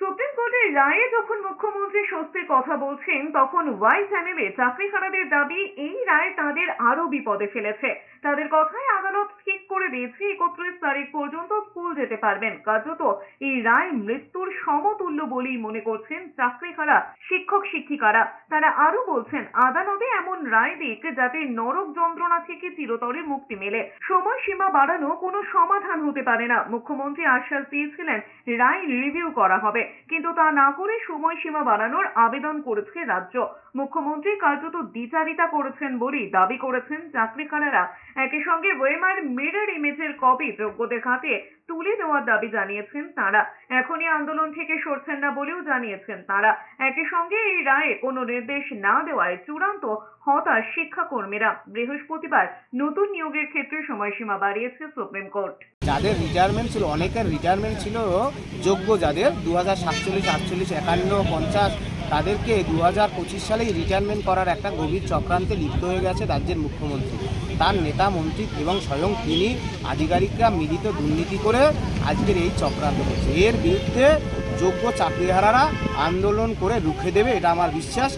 Supreme কোর্টের রায়ে যখন মুখ্যমন্ত্রী স্বস্তির কথা বলছেন, তখন ওয়াই চ্যানেলে চাকরি হারাদের দাবি, এই রায় তাদের আরও বিপদে ফেলেছে। তাদের কথায় করে দিয়েছে, একত্রিশ তারিখ পর্যন্ত স্কুল যেতে পারবেন। কার্যত এই রায় মৃত্যুর সমতুল্য বলেই মনে করছেন চাকরিহারা শিক্ষক শিক্ষিকারা। তারা আরও বলছেন, আদালতে এমন রায় দিক যাতে নরক যন্ত্রণা থেকে চিরতরে মুক্তি মেলে। সময়সীমা বাড়ানো কোনো সমাধান হতে পারে না। মুখ্যমন্ত্রী আশ্বাস দিয়েছিলেন, রায় রিভিউ করা হবে। কিন্তু তা না করে সময়সীমা বাড়ানোর আবেদন করেছে রাজ্য। মুখ্যমন্ত্রী কার্যত দ্বিচারিতা করেছেন বলেই দাবি করেছেন চাকরিকারেরা একই সঙ্গে ওয়েমার মিরর ইমেজের কপি যোগ্যদের হাতে তুলে দেওয়ার দাবি জানিয়েছেন তারা। এখনই আন্দোলন থেকে সরছেন না বলেও জানিয়েছেন তারা। একই সঙ্গে এই রায়ে কোনো নির্দেশ না দেওয়ায় চূড়ান্ত হতাশ শিক্ষাকর্মীরা। বৃহস্পতিবার নতুন নিয়োগের ক্ষেত্রে সময়সীমা বাড়িয়েছে সুপ্রিম কোর্ট। যাদের রিটায়ারমেন্ট ছিল, অনেকের রিটায়ারমেন্ট ছিল যোগ্য, যাদের দু হাজার সাতচল্লিশ, আটচল্লিশ, একান্ন, পঞ্চাশ তাদেরকে দু হাজার পঁচিশ সালেই রিটায়ারমেন্ট করার একটা গভীর চক্রান্তে লিপ্ত হয়ে গেছে রাজ্যের মুখ্যমন্ত্রী। তার নেতা, মন্ত্রী এবং স্বয়ং তিনি আধিকারিকরা মিলিত দুর্নীতি করে আজকের এই চক্রান্ত করছে। এর বিরুদ্ধে যোগ্য চাকরিহারারা আন্দোলন করে রুখে দেবে, এটা আমার বিশ্বাস।